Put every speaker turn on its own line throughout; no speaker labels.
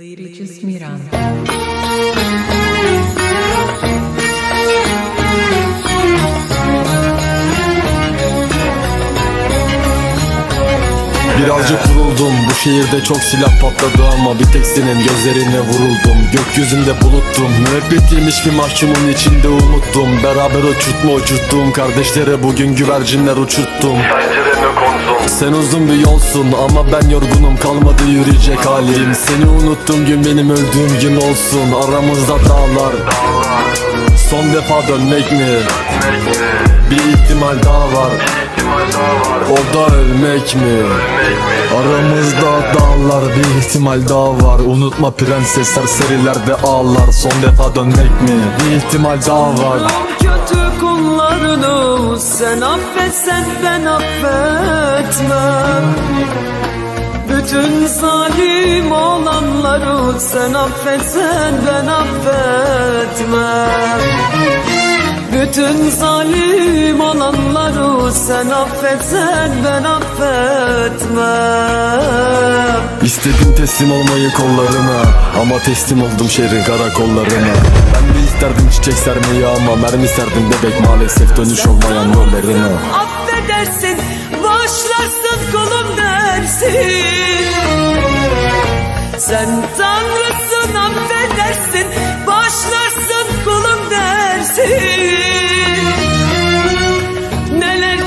Lyricis Miran.
Birazcık vuruldum bu şehirde çok silah patladı ama bir tek senin gözlerine vuruldum. Gökyüzünde buluttum müebbetiymiş bir mahkumun içinde umuttum. Beraber uçurtma uçurttum kardeşlere bugün güvercinler uçurttum.
Pencereme kondum
Sen uzun bir yolsun ama ben yorgunum. Kalmadı yürüyecek halim. Seni unuttum gün benim öldüğüm gün olsun. Aramızda dağlar. Son defa dönmek mi? Bir İhtimal daha var O da ölmek mi? Aramızda dağlar bir ihtimal daha var. Unutma prenses serserilerde ağlar. Son defa dönmek mi? Bir ihtimal daha var.
Kötü kullarını sen affetsen ben affetmem. Bütün zalim olanları sen affetsen ben affetmem. Bütün zalim olanları sen affetsen ben affetmem.
İstedim teslim olmayı kollarına Ama teslim oldum şehrin karakollarına Ben de isterdim çiçek sermeyi ama Mermi serdim bebek maalesef dönüş olmayan yollarına.
Affedersin, bağışlarsın kulum dersin. Sen tanrısın affedersin, bağışlarsın kulum dersin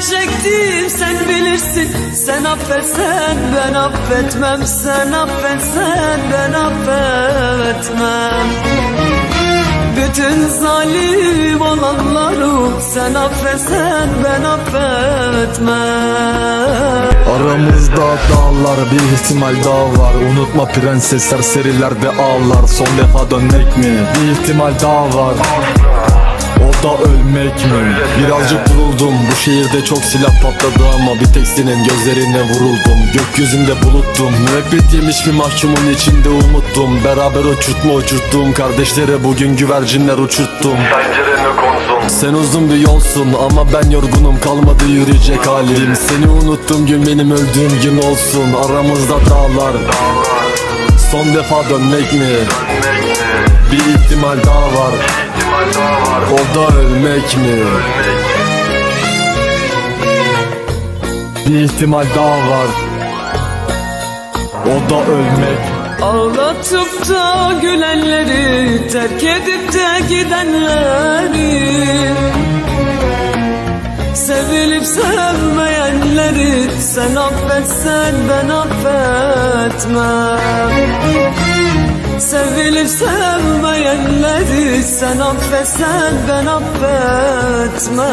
çektim sen bilirsin. Sen affetsen ben affetmem. Sen affetsen ben affetmem. Bütün zalim olanları sen affetsen ben affetmem.
Aramızda dağlar bir ihtimal daha var. Unutma prenses serserilerde ağlar. Son defa dönmek mi? Bir ihtimal daha var mi? Birazcık vuruldum. Bu şehirde çok silah patladı ama Bir tek senin gözlerine vuruldum. Gökyüzünde buluttum. Müebbet yemiş bir mahkumun içinde umuttum. Beraber uçurtma uçurttum? Kardeşlere bugün güvercinler uçurttum.
Pencereme kondum.
Sen uzun bir yolsun ama ben yorgunum. Kalmadı yürüyecek halim. Seni unuttum. Gün benim öldüğüm gün olsun. Aramızda dağlar. Son defa dönmek mi? Bir ihtimal daha var. O da ölmek mi? Bir ihtimal daha var. O da ölmek.
Ağlatıp da gülenleri terk edip de gidenleri. Sevilip sevmeyenleri sen affetsen ben affetmem Sevilip sevmeyenleri sen affetsen ben affetmem.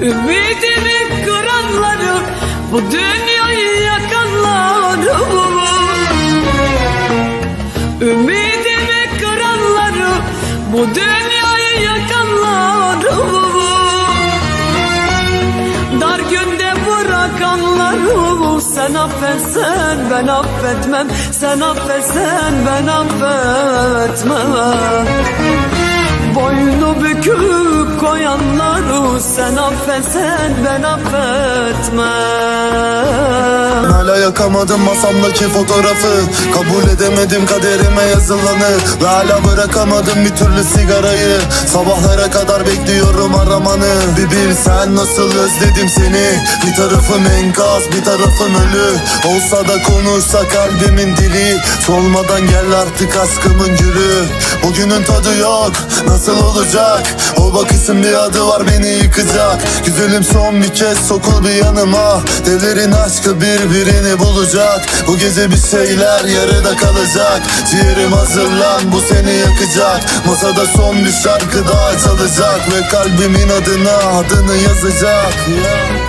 Ümidimi kıranları Bu dünyayı yakanları Ümidimi kıranları Bu dünyayı yakanları bırakanları Sen affetsen ben affetmem. Sen affetsen ben affetmem. Boynu bükük koyanları sen affetsen ben affetmem.
Hala yakamadım masamdaki fotoğrafı. Kabul edemedim kaderime yazılanı. Ve hala bırakamadım bir türlü sigarayı. Sabahlara kadar bekliyorum aramanı. Bir bilsen nasıl özledim seni. Bir tarafım enkaz bir tarafım ölü. Olsa da konuşsa kalbimin dili. Solmadan gel artık askımın gülü. Bugünün tadı yok nasıl olacak? O bakışın bir adı var beni yıkacak. Güzelim son bir kez sokul bir yanıma. Devlerin aşkı birbirini bulacak. Bu gece bir şeyler yarıda kalacak. Ciğerim hazırlan bu seni yakacak. Masada son bir şarkı daha çalacak. Ve kalbimin adına adını yazacak. Yeah.